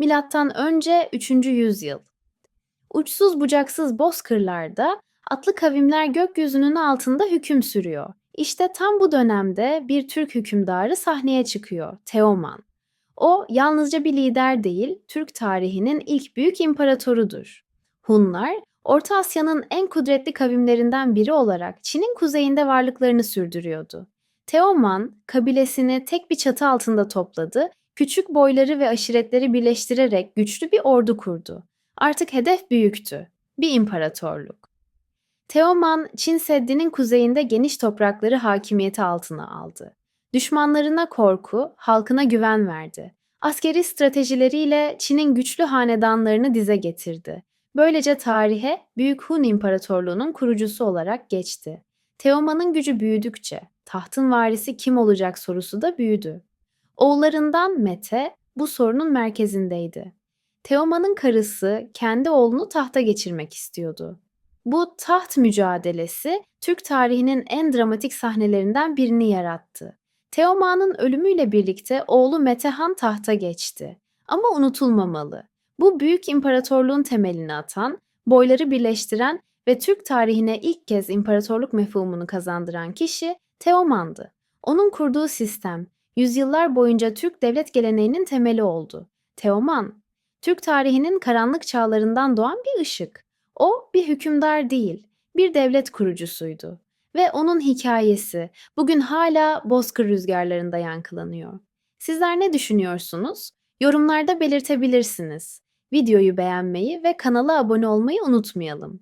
Milattan önce 3. yüzyıl. Uçsuz bucaksız bozkırlarda atlı kavimler gökyüzünün altında hüküm sürüyor. İşte tam bu dönemde bir Türk hükümdarı sahneye çıkıyor, Teoman. O yalnızca bir lider değil, Türk tarihinin ilk büyük imparatorudur. Hunlar, Orta Asya'nın en kudretli kavimlerinden biri olarak Çin'in kuzeyinde varlıklarını sürdürüyordu. Teoman, kabilesini tek bir çatı altında topladı, küçük boyları ve aşiretleri birleştirerek güçlü bir ordu kurdu. Artık hedef büyüktü, bir imparatorluk. Teoman, Çin Seddi'nin kuzeyinde geniş toprakları hakimiyeti altına aldı. Düşmanlarına korku, halkına güven verdi. Askeri stratejileriyle Çin'in güçlü hanedanlarını dize getirdi. Böylece tarihe Büyük Hun İmparatorluğu'nun kurucusu olarak geçti. Teoman'ın gücü büyüdükçe tahtın varisi kim olacak sorusu da büyüdü. Oğullarından Mete bu sorunun merkezindeydi. Teoman'ın karısı kendi oğlunu tahta geçirmek istiyordu. Bu taht mücadelesi Türk tarihinin en dramatik sahnelerinden birini yarattı. Teoman'ın ölümüyle birlikte oğlu Metehan tahta geçti. Ama unutulmamalı. Bu büyük imparatorluğun temelini atan, boyları birleştiren ve Türk tarihine ilk kez imparatorluk mefhumunu kazandıran kişi Teoman'dı. Onun kurduğu sistem, yüzyıllar boyunca Türk devlet geleneğinin temeli oldu. Teoman, Türk tarihinin karanlık çağlarından doğan bir ışık. O bir hükümdar değil, bir devlet kurucusuydu. Ve onun hikayesi bugün hala bozkır rüzgarlarında yankılanıyor. Sizler ne düşünüyorsunuz? Yorumlarda belirtebilirsiniz. Videoyu beğenmeyi ve kanala abone olmayı unutmayalım.